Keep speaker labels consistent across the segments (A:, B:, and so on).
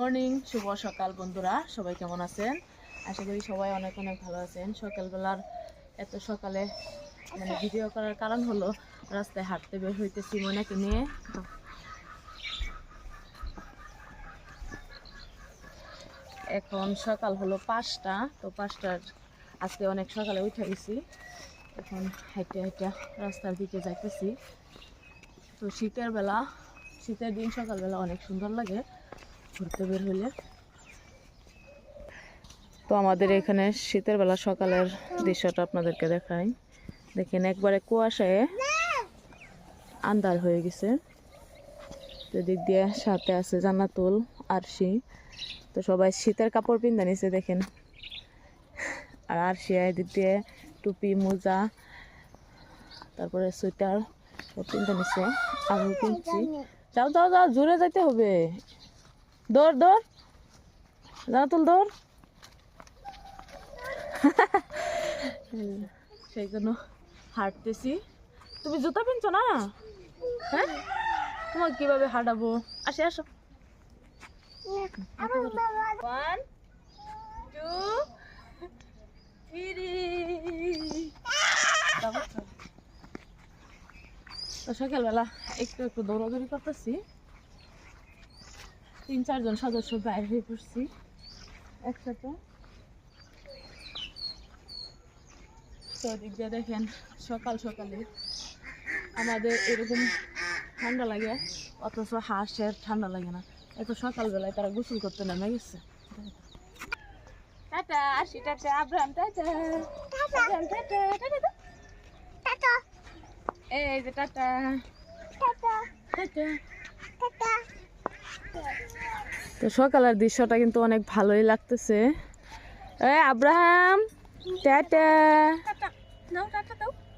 A: Morning, শুভ সকাল বন্ধুরা, সবাই কেমন আছেন? আশা করি সবাই অনেক অনেক ভালো আছেন। সকালবেলার এত সকালে মানে ভিডিও করার কারণ হলো রাস্তায় হাঁটতে বের হইতেছি মনাকে নিয়ে। এখন সকাল হলো পাঁচটা, তো পাঁচটার আজকে অনেক সকালে উঠে গেছি। এখন হাইটে হাইটে রাস্তার দিকে যাইতেছি। তো শীতের বেলা, শীতের দিন সকালবেলা অনেক সুন্দর লাগে। ঘুরতে বের হইলে তো আমাদের এখানে শীতের বেলা সকালের দৃশ্যটা আপনাদেরকে দেখাই। দেখেন একবারে কুয়াশায় আন্দার হয়ে গেছে। তো দিক দিয়ে সাথে আছে জান্নাতুল, আরশি। তো সবাই শীতের কাপড় পিন্দা নিছে, দেখেন। আর আরশি এদিক দিয়ে টুপি, মোজা, তারপরে সোয়েটার পিন্দা নিছে। আমি কিনছি যাও যাও যাও, জোরে যাইতে হবে। দৌড় দৌড়। জানাতুল দৌড়। সেই জন্য হাঁটতেছি। তুমি জুতা পিনছো না? হ্যাঁ? তোমাকে কীভাবে হাঁটাবো? আসে আসো। ওয়ান টু থ্রি তো সকালবেলা একটু একটু দৌড়াদৌড়ি করতেছি। তিন চারজন সদস্য বাইর হয়ে পড়ছি একসাথে। তো দিক দিয়ে দেখেন সকাল সকালে আমাদের এরকম ঠান্ডা লাগে অথচ হাঁসের ঠান্ডা লাগে না। এত সকালবেলায় তারা গোসল করতে নেমে গেছে। টাটা আসি tata tata tata. Tata tata এই যে টাটা। টাটা। তো সকালের দৃশ্যটা কিন্তু অনেক ভালোই লাগতেছে। আব্রাহাম!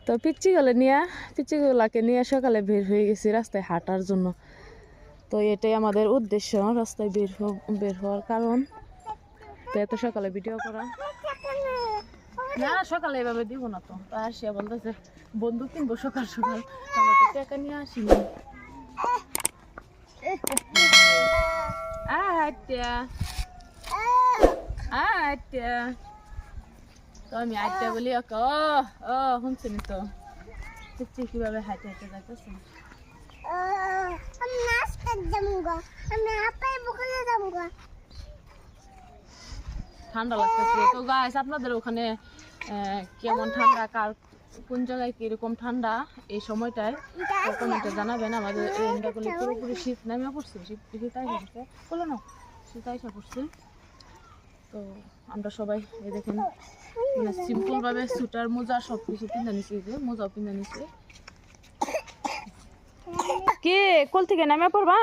A: তো পিচ্ছি গলে নিয়ে পিচ্ছি গুলাকে নিয়ে সকালে বের হয়ে গেছি রাস্তায় হাঁটার জন্য। তো এটাই আমাদের উদ্দেশ্য, রাস্তায় বের বের হওয়ার কারণ। তো এত সকালে ভিডিও করা। সকালে এভাবে দিব না তো। তা আসিয়া বলতেছে বন্ধু কিনবো সকাল সকাল আমরা তো টাকা নিয়ে আসিনি। তো আমি আটটা বলি ওকে ও ও শুনছেন তো। দেখছি কীভাবে হাঁটে হাঁটে যাইতেছে?
B: আমি নাচ করতে যাব আমি আপাই বকলে যাব
A: ঠান্ডা লাগতেছে তো গাইস আপনাদের ওখানে আহ, কেমন ঠান্ডা কার কোন জায়গায় কীরকম ঠান্ডা এই সময়টায়? কমেন্টে জানাবেন আমাদের পুরোপুরি শীত নামে পড়ছে শীত শীত পড়ছে বলো না। শীত আইসা তো আমরা সবাই এই দেখেন মানে সিম্পল ভাবে সুটার মোজা সব কিছু কিনে নিছি যে মোজাও কিনে নিছি। কে? কোল থেকে নামে পড়বা?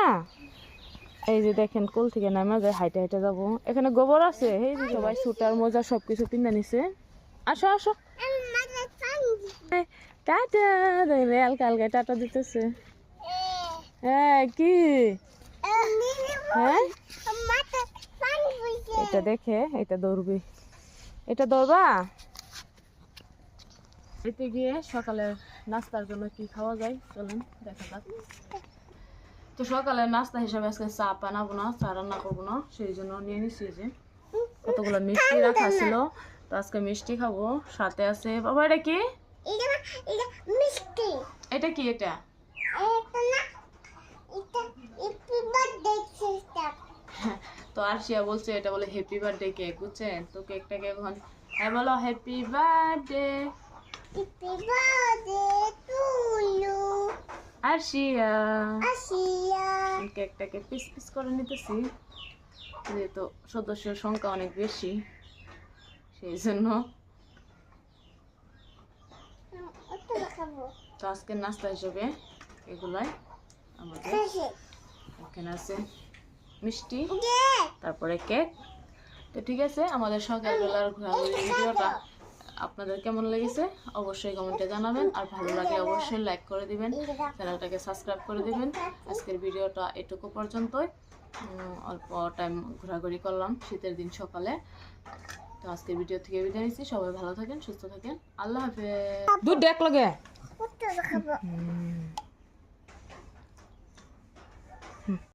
A: এই যে দেখেন কোল থেকে নামে যায় হাইটে হাইটে যাব। এখানে গোবর আছে এই যে সবাই সুটার মোজা সব কিছু কিনে নিছে। আসো আসো। টাটা দেখবে হালকা হালকা টাটা দিতেছে। হ্যাঁ কি? হ্যাঁ? এটা দেখে এটা দৌড়বি। এটা দৌড়বা? এতে গিয়ে সকালের নাস্তার জন্য কি খাওয়া যায়? চলেন দেখা যাক। তো সকালের নাস্তা হিসাবে আজকে চা বানাবো না চা রান্না করব না সেই জন্য নিয়ে নিচ্ছি যে কতগুলো মিষ্টি রাখা ছিল। তো আজকে মিষ্টি খাব সাথে আছে বাবা এটা কি?
B: এটা না এটা মিষ্টি।
A: এটা কি এটা
B: না এটা ইপি বার্থডে সিস্টেম
A: তো আরশিয়া বলছে এটা বলে হ্যাপি বার্থডে কেক বুঝছেন? তো কেকটাকে এখন হ্যাঁ বলো happy birthday
B: happy birthday to you
A: Arshiya.
B: Asiya
A: কেকটাকে পিস পিস করে নিতেছি। যেহেতু সদস্যের সংখ্যা অনেক বেশি সেই জন্য। তো আজকের নাস্তা হিসেবে এগুলাই আমাদের। এখানে আছে। মিষ্টি তারপরে কেক। তো ঠিক আছে আমাদের সকালবেলার ঘোরাঘুরি ভিডিওটা আপনাদের কেমন লেগেছে? অবশ্যই কমেন্টে জানাবেন। আর ভালো লাগলে অবশ্যই লাইক করে দিবেন। চ্যানেলটাকে সাবস্ক্রাইব করে দিবেন। আজকের ভিডিওটা এটুকু পর্যন্তই। অল্প টাইম ঘোরাঘুরি করলাম শীতের দিন সকালে। তো আজকের ভিডিও থেকে বিদায় নিচ্ছি। সবাই ভালো থাকেন সুস্থ থাকেন। আল্লাহ হাফেজ। দুধ দেখ লগে।
B: ওটা দেখাবো